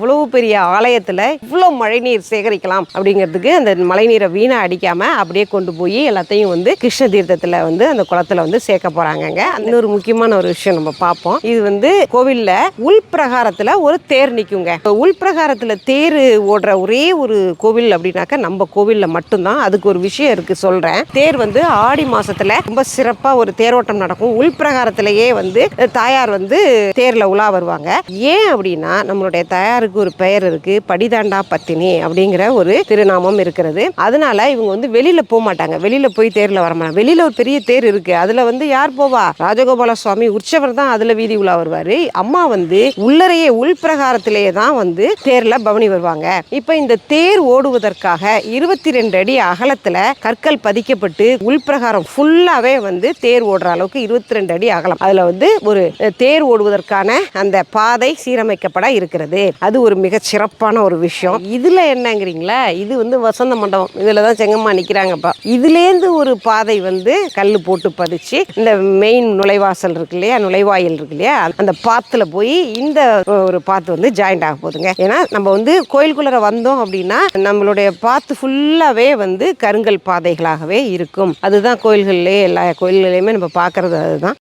இவ்வளவு பெரிய ஆலயத்தில் இவ்வளோ மழைநீர் சேகரிக்கலாம் அப்படிங்கிறதுக்கு அந்த மழைநீரை வீணாக அடிக்காமல் அப்படியே கொண்டு போய் எல்லாத்தையும் வந்து கிருஷ்ண தீர்த்தத்தில் வந்து அந்த குளத்துல வந்து சேர்க்க போகிறாங்கங்க இன்னொரு முக்கியமான ஒரு விஷயம் நம்ம பார்ப்போம். இது வந்து கோவில்ல உள்பிரகாரத்தில் ஒரு தேர் நிற்குங்க இப்ப உள் தேர் ஓடுற ஒரே ஒரு கோவில் அப்படின்னாக்கா நம்ம கோவிலில் மட்டும்தான். அதுக்கு ஒரு விஷயம் இருக்குது சொல்கிறேன் தேர் வந்து ஆடி மாதத்தில் ரொம்ப சிறப்பாக ஒரு தேரோட்டம் நடக்கும். உள் பிரகாரத்திலேயே வந்து தாயார் வந்து தேரில் உலா வருவாங்க. ஏன் அப்படின்னா நம்மளுடைய தாயாருக்கு ஒரு பெயர் இருக்கு. படிதாண்டா பத்தினி அப்படிங்கிற ஒரு திருநாமம் இருக்கிறது. அதனால இவங்க வந்து வெளியில போக மாட்டாங்க. வெளியில போய் தேர்ல வர மாட்டாங்க. வெளியில ஒரு பெரிய தேர் இருக்கு. அதுல வந்து யார் போவா? ராஜகோபால சுவாமி உற்சவர் தான் அதுல வீதி உலா வருவாரு. அம்மா வந்து உள்ளறையே உள்பிரகாரத்திலேயே தான் வந்து தேர்ல பவனி வருவாங்க. இப்ப இந்த தேர் ஓடுவதற்காக இருபத்தி ரெண்டு அடி அகலத்துல கற்கள் பதிக்கப்பட்டு உள்பிரகாரம் ஃபுல்லாவே வந்து தேர் ஓடுற அளவுக்கு இருபத்தி ரெண்டு அடி அகலம். அதுல வந்து ஒரு தேர் ஓடுவதற்கான அந்த பாதை சீரமைக்கப்பட இருக்கிறது. அது ஒரு மிக சிறப்பான ஒரு விஷயம். இதுல என்னங்கிறீங்களா? இது வந்து வசந்த மண்டபம். இதுல தான் செங்கம்மா நிக்கிறாங்கப்பா. இதுலேருந்து ஒரு பாதை வந்து கல் போட்டு பதிச்சு இந்த மெயின் நுழைவாசல் இருக்கு இல்லையா? நுழைவாயில் இருக்கு இல்லையா? அந்த பாத்துல போய் இந்த ஒரு பாத்து வந்து ஜாயிண்ட் ஆக போகுதுங்க ஏன்னா நம்ம வந்து கோயிலுக்குள்ள வந்தோம் அப்படின்னா நம்மளுடைய பாத்து ஃபுல்லாவே வந்து கருங்கல் பாதைகளாகவே இருக்கும். அதுதான் கோயில்கள்லேயே எல்லா கோயில்களையுமே நம்ம பார்க்கறது அதுதான்.